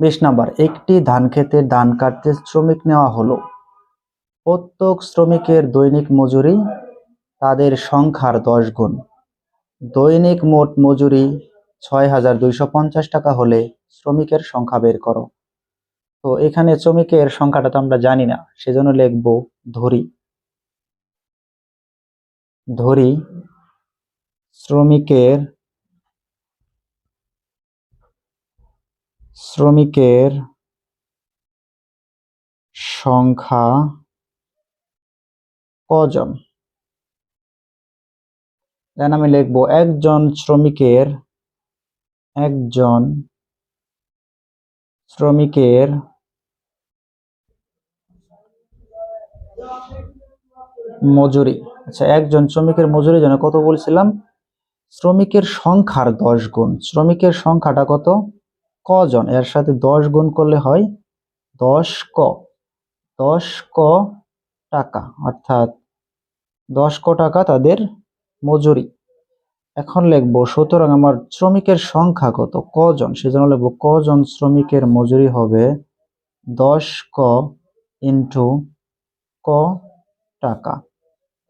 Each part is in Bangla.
বিশ নাম্বার, একটি ধান ক্ষেতের ধান কাটতে শ্রমিক নেওয়া হলো। প্রত্যেক শ্রমিকের দৈনিক মজুরি তাদের সংখ্যার দশ গুণ। দৈনিক মোট মজুরি ছয় হাজার দুইশো পঞ্চাশ টাকা হলে শ্রমিকের সংখ্যা বের করো। তো এখানে শ্রমিকের সংখ্যাটা তো আমরা জানি না, সেজন্য লিখব ধরি। ধরি শ্রমিকের শ্রমিকের সংখ্যা কজন? দেন আমি লিখব, একজন শ্রমিকের একজন শ্রমিকের মজুরি। আচ্ছা একজন শ্রমিকের মজুরি জন্য কত বলছিলাম? শ্রমিকের সংখ্যার দশ গুণ। শ্রমিকের সংখ্যাটা কত? কজন এর সাথে দশ গুণ করলে হয় দশ ক। দশ ক টাকা, অর্থাৎ দশ ক টাকা তাদের মজুরি। এখন লিখব, সুতরাং আমার শ্রমিকের সংখ্যা কত? কজন সেজন্য লিখব কজন শ্রমিকের মজুরি হবে দশ ক ইন্টু ক টাকা।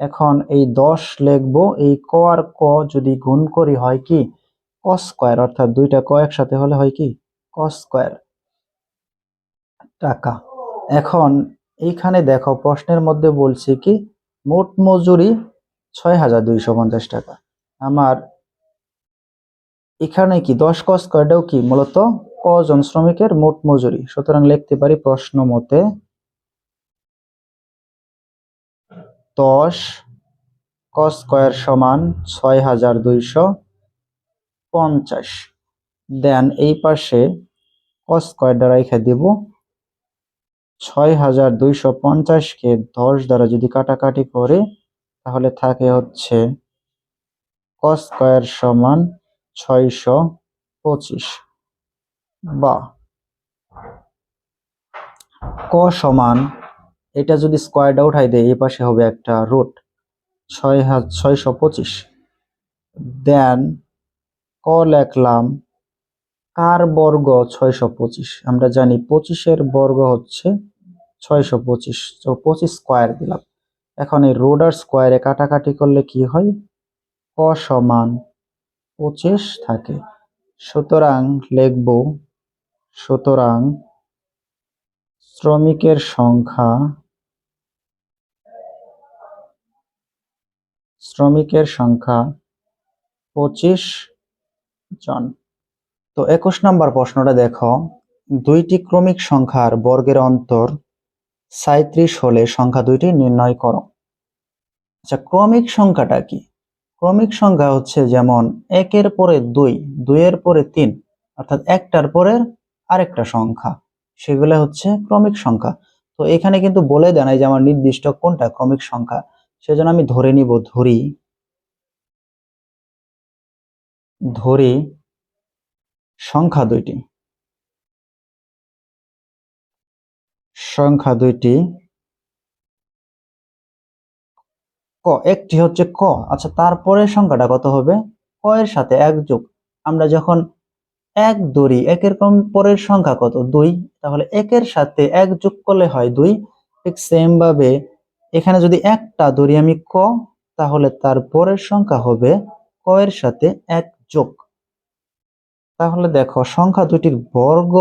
এখন এই দশ লিখব, এই ক আর ক যদি গুণ করি হয় কি? ক স্কোয়ার, অর্থাৎ দুইটা ক একসাথে হলে হয় কি? ক স্কোয়ার টাকা। এখন এইখানে দেখো, প্রশ্নের মধ্যে বলছে কি, মোট মজুরি ছয় হাজার দুইশো পঞ্চাশ টাকা। আমার এখানে কি, দশ ক স্কোয়ারটাও কি, মূলত কজন শ্রমিকের মোট মজুরি? সুতরাং লিখতে পারি প্রশ্ন মতে দশ ক স্কোয়ার সমান ছয় হাজার দুইশো পঞ্চাশ। দেন এই পাশে ক দ্বারা রেখে দেব। ছয় হাজার দুইশো পঞ্চাশকে দশ দ্বারা যদি কাটাকাটি করে, তাহলে থাকে হচ্ছে ক স্কোয়ার সমান ছয়শো পঁচিশ। বা ক সমান, এটা যদি স্কোয়ারটা উঠাই দেয় এই পাশে হবে একটা রুট ছয় হাজার ছয়শো পঁচিশ। দেন ক লেখলাম কার বর্গ ছয়শো পঁচিশ? আমরা জানি পঁচিশের বর্গ হচ্ছে ছয়শো পঁচিশ। তো পঁচিশ স্কোয়ার দিলাম। এখন এই রোড আর স্কোয়ারে কাটাকাটি করলে কি হয়? ক সমান পঁচিশ থাকে। সুতরাং লিখব, সুতরাং শ্রমিকের সংখ্যা শ্রমিকের সংখ্যা পঁচিশ জন। তো একুশ নম্বর প্রশ্নটা দেখো। দুইটি ক্রমিক সংখ্যার বর্গের অন্তর সাঁত্রিশ হলে সংখ্যা দুইটি নির্ণয় করো। আচ্ছা ক্রমিক সংখ্যাটা কি? ক্রমিক সংখ্যা হচ্ছে যেমন একের পরে দুই, দুইয়ের পরে তিন, অর্থাৎ একটার পরে আরেকটা সংখ্যা। সেগুলো হচ্ছে ক্রমিক সংখ্যা। তো এখানে কিন্তু বলে দেয় নাই যে আমার নির্দিষ্ট কোনটা ক্রমিক সংখ্যা। সেজন্য আমি ধরে নিব, ধরি। ধরি সংখ্যা দুইটি। সংখ্যা দুইটি ক, একটি হচ্ছে ক। আচ্ছা তারপরে সংখ্যাটা কত হবে? ক এর সাথে এক যোগ। আমরা যখন এক ধরি, একের কম পরের সংখ্যা কত? দুই। তাহলে একের সাথে এক যোগ করলে হয় দুই। ঠিক সেম ভাবে এখানে যদি একটা ধরি আমি ক, তাহলে তার পরের সংখ্যা হবে ক এর সাথে এক যোগ। তাহলে দেখো, সংখ্যা দুটির বর্গ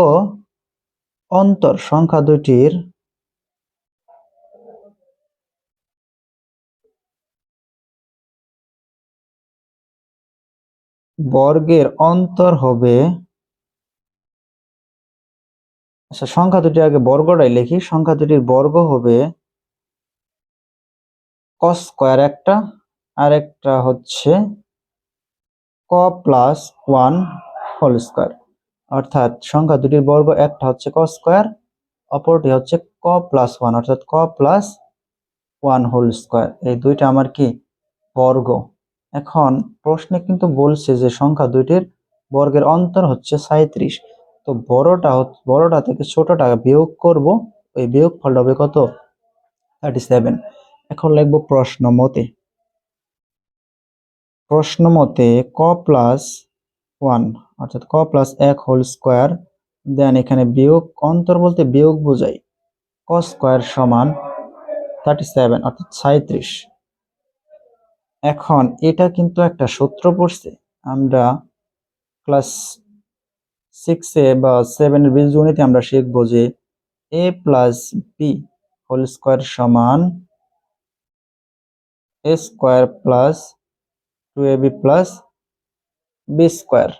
অন্তর, সংখ্যা দুটির বর্গের অন্তর হবে আচ্ছা সংখ্যা দুটি আগে বর্গটাই লিখি, সংখ্যা দুটির বর্গ হবে ক স্কোয়ার একটা আর একটা হচ্ছে ক প্লাস ওয়ান হোল স্কোয়ার। অর্থাৎ সংখ্যা দুটির বর্গ একটা হচ্ছে ক স্কোয়ার, অপরটি হচ্ছে ক প্লাস ওয়ান, অর্থাৎ ক প্লাস ওয়ান হোল স্কোয়ার। এই দুইটা আমার কি? বর্গ। এখন প্রশ্নে কিন্তু বলছে যে সংখ্যা দুইটির বর্গের অন্তর হচ্ছে সাঁত্রিশ তো বড়টা বড়টা থেকে ছোটটা বিয়োগ করব, ওই বিয়োগ ফলটা হবে কত? থার্টি সেভেন এখন লিখব প্রশ্ন মতে। প্রশ্ন মতে ক প্লাস ওয়ান, অর্থাৎ ক প্লাস এক হোল স্কোয়ার দেন এখানে বিয়োগ, অন্তর বলতে বিয়োগ বোঝায়। ক স্কোয়ার সমান থার্টি সেভেন অর্থাৎ সাঁত্রিশ এখন এটা কিন্তু একটা সূত্র পড়ছে। আমরা ক্লাস সিক্সে বা সেভেনের বীজগণিতে আমরা শিখব যে A plus B whole square সমান A square plus two A B plus B square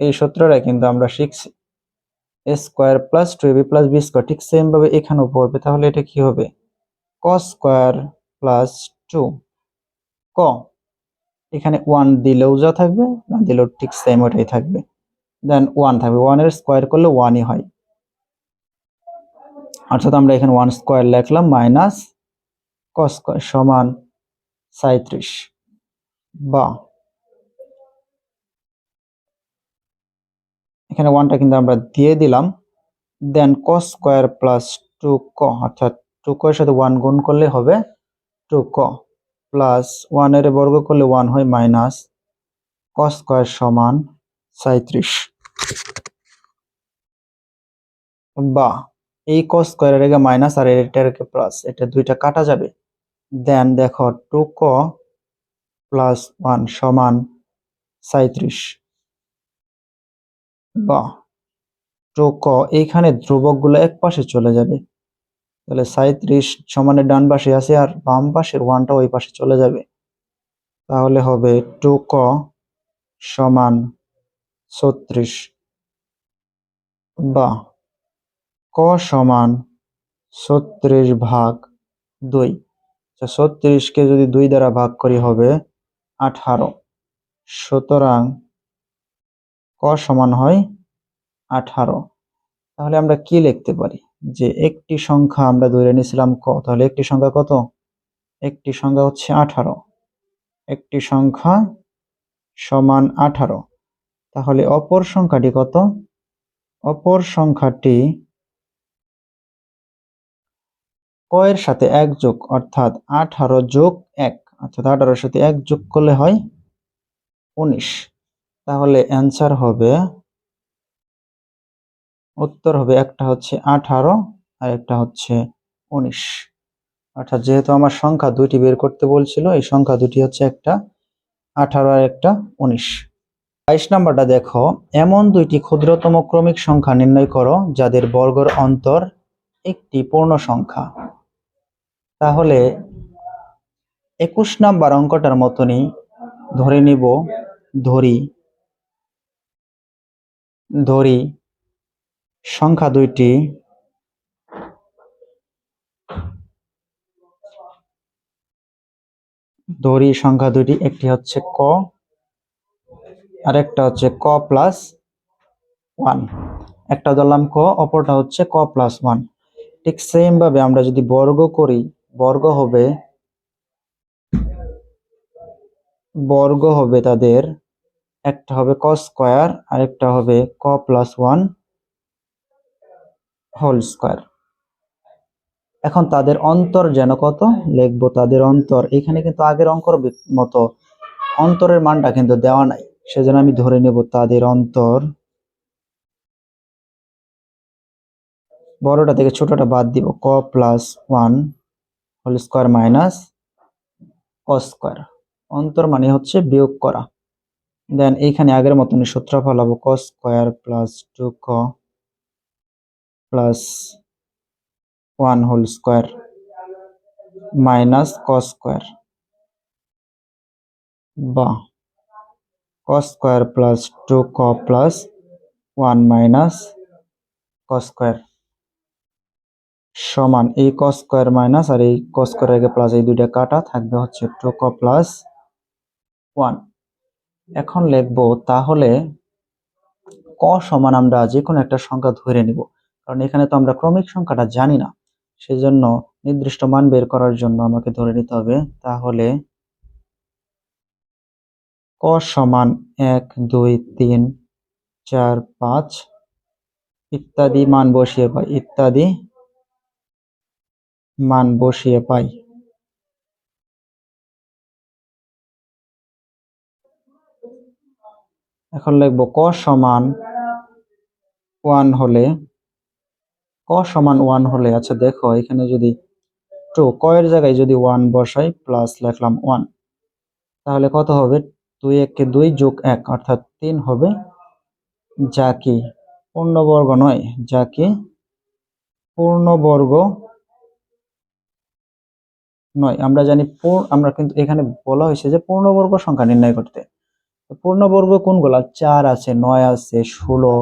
এই সূত্রটা কিন্তু আমরা শিখছি। A square plus two B plus B square ঠিক সেম ভাবে এখানেও পড়বে। তাহলে এটা কি হবে? ক স্কোয়ার প্লাস টু ক? এখানে ওয়ান দিলেও যা থাকবে, না দিলেও ঠিক সেম ওটাই থাকবে। দেন ওয়ান থাকবে। ওয়ানের স্কোয়ার করলে ওয়ানই হয়। অর্থাৎ আমরা এখানে ওয়ান স্কোয়ার লিখলাম মাইনাস ক স্কোয়ার সমান সাঁত্রিশ বা এখানে ওয়ানটা কিন্তু আমরা দিয়ে দিলাম। দেন ক স্কোয়ার প্লাস টু ক অর্থাৎ টু ক এর সাথে ওয়ান গুণ করলে হবে টু ক প্লাস ওয়ানের বর্গ করলে ওয়ান হয় মাইনাস ক স্কোয়ার সমান সাঁত্রিশ বা, এই ক স্কোয়ারের আগে মাইনাস আর এটার আগে প্লাস এটা দুইটা কাটা যাবে। দেন দেখো টু ক প্লাস ওয়ান সমান সাঁত্রিশ বা টু ক, এইখানে ধ্রুবকগুলো এক পাশে চলে যাবে। তাহলে সাঁত্রিশ সমানের ডান পাশে আছে আর বাম পাশের ওয়ানটা ওই পাশে চলে যাবে। তাহলে হবে টু ক সমান ছত্রিশ বা ক সমান ছত্রিশ ভাগ দুই। ছত্রিশকে যদি দুই দ্বারা ভাগ করি হবে আঠারো। সুতরাং ক সমান হয় আঠারো। তাহলে আমরা কি লিখতে পারি? যে একটি সংখ্যা আমরা ধরে নিয়েছিলাম ক, তাহলে একটি সংখ্যা কত? একটি সংখ্যা হচ্ছে আঠারো। একটি সংখ্যা সমান আঠারো। তাহলে অপর সংখ্যাটি কত? অপর সংখ্যাটি ক এর সাথে এক যোগ, অর্থাৎ আঠারো যোগ এক। অর্থাৎ আঠারোর সাথে এক যোগ করলে হয় উনিশ। তাহলে অ্যান্সার হবে, উত্তর হবে একটা হচ্ছে আঠারো আর একটা হচ্ছে উনিশ। অর্থাৎ যেহেতু আমার সংখ্যা দুইটি বের করতে বলছিল, এই সংখ্যা দুটি হচ্ছে একটা, আঠারো আর একটা উনিশ। বাইশ নাম্বারটা দেখো, এমন দুইটি ক্ষুদ্রতম ক্রমিক সংখ্যা নির্ণয় করো যাদের বর্গর অন্তর একটি পূর্ণ সংখ্যা। তাহলে একুশ নাম্বার অঙ্কটার মতনই ধরে নিব, ধরি ধরি সংখ্যা দুইটি। ধরি সংখ্যা দুইটি, একটি হচ্ছে ক আর একটা হচ্ছে ক প্লাস ওয়ান। একটা ধরলাম ক, অপরটা হচ্ছে ক প্লাস ওয়ান। ঠিক সেম ভাবে আমরা যদি বর্গ করি, বর্গ হবে বর্গ হবে তাদের একটা হবে ক স্কোয়ার আর একটা হবে ক প্লাস ওয়ান হোল স্কোয়ার এখন তাদের অন্তর যেন কত? লিখব তাদের অন্তর। এখানে কিন্তু আগের অঙ্কর মতো অন্তরের মানটা কিন্তু দেওয়া নাই। সেজন্য আমি ধরে নেব তাদের অন্তর। বড়টা থেকে ছোটটা বাদ দিব। ক plus one whole square minus ক স্কোয়ার অন্তর মানে হচ্ছে বিয়োগ করা। দেন এইখানে আগের মতনই সূত্রফল ফলাবো ক স্কোয়ার প্লাস টু ক plus one whole square minus ক স্কোয়ার বা ক স্কোয়ার প্লাস টু ক প্লাস ওয়ান মাইনাস ক স্কোয়ার সমান এই ক স্কোয়ার মাইনাস আর এই ক স্কোয়ার আগে প্লাস এই দুইটা কাটা থাকবে হচ্ছে টু ক প্লাস ওয়ান এখন লিখব তাহলে ক সমান আমরা যে কোনো একটা সংখ্যা ধরে নিব। কারণ এখানে তো আমরা ক্রমিক সংখ্যাটা জানি না। সেজন্য নির্দিষ্ট মান বের করার জন্য আমাকে ধরে নিতে হবে। তাহলে ক সমান এক, দুই, তিন, চার, পাঁচ ইত্যাদি মান বসিয়ে পাই। ইত্যাদি মান বসিয়ে পাই। এখন লিখব ক সমান ওয়ান হলে, ক সমান ওয়ান হলে আচ্ছা দেখো এখানে যদি টু, ক এর জায়গায় যদি ওয়ান বসাই প্লাস লিখলাম ওয়ান, তাহলে কত হবে? দুই এককে দুই যোগ এক, অর্থাৎ তিন হবে যা কি পূর্ণবর্গ নয় যা কি পূর্ণবর্গ নয়। আমরা জানি আমরা কিন্তু এখানে বলা হয়েছে যে পূর্ণবর্গ সংখ্যা নির্ণয় করতে। পূর্ণবর্গ কোনগুলা? চার আছে, নয় আছে, ষোলো,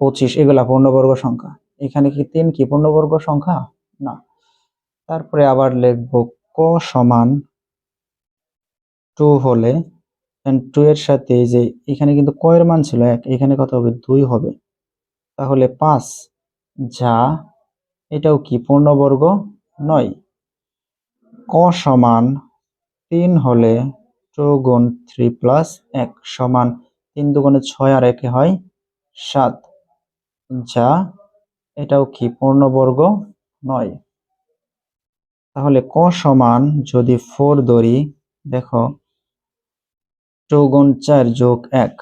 পঁচিশ, এগুলা পূর্ণবর্গ সংখ্যা। এখানে কি তিন কি পূর্ণবর্গ সংখ্যা? না। তারপরে আবার লিখব ক সমান টু হলে টু এর সাথে যে এখানে কিন্তু ক এর মান ছিল এক, এখানে কত হবে? দুই হবে। তাহলে পাঁচ যা, এটাও কি পূর্ণবর্গ? নয়। ক সমান তিন হলে গুণ থ্রি প্লাস এক সমান তিন দুগুণে ছয় আর একে হয় সাত। যা এটাও কি পূর্ণবর্গ? নয়। তাহলে ক সমান যদি ফোর ধরি, দেখো টু গুণ চার যোগ এক।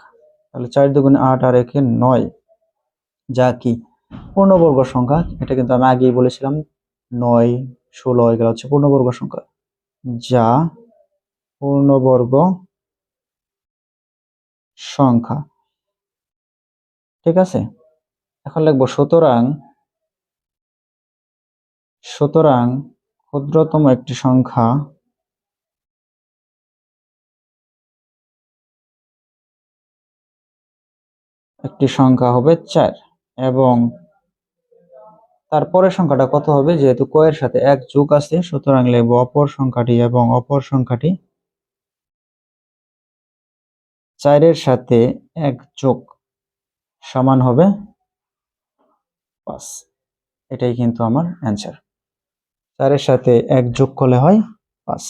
তাহলে চার দুগুণে আট আর একে নয়। যা কি পূর্ণবর্গ সংখ্যা? এটা কিন্তু আমি আগেই বলেছিলাম, নয়, ষোলো, এগুলো হচ্ছে পূর্ণবর্গ সংখ্যা। যা পূর্ণবর্গ সংখ্যা। ঠিক আছে? এখন লিখব, সুতরাং সুতরাং ক্ষুদ্রতম একটি সংখ্যা একটি সংখ্যা হবে চার এবং তারপরের সংখ্যাটা কত হবে? যেহেতু কয়ের সাথে এক যোগ আছে, সুতরাং লিখব অপর সংখ্যাটি এবং অপর সংখ্যাটি চারের সাথে এক যোগ সমান হবে পাঁচ। এটাই কিন্তু আমার অ্যান্সার চারের সাথে এক যোগ করলে হয় পাঁচ।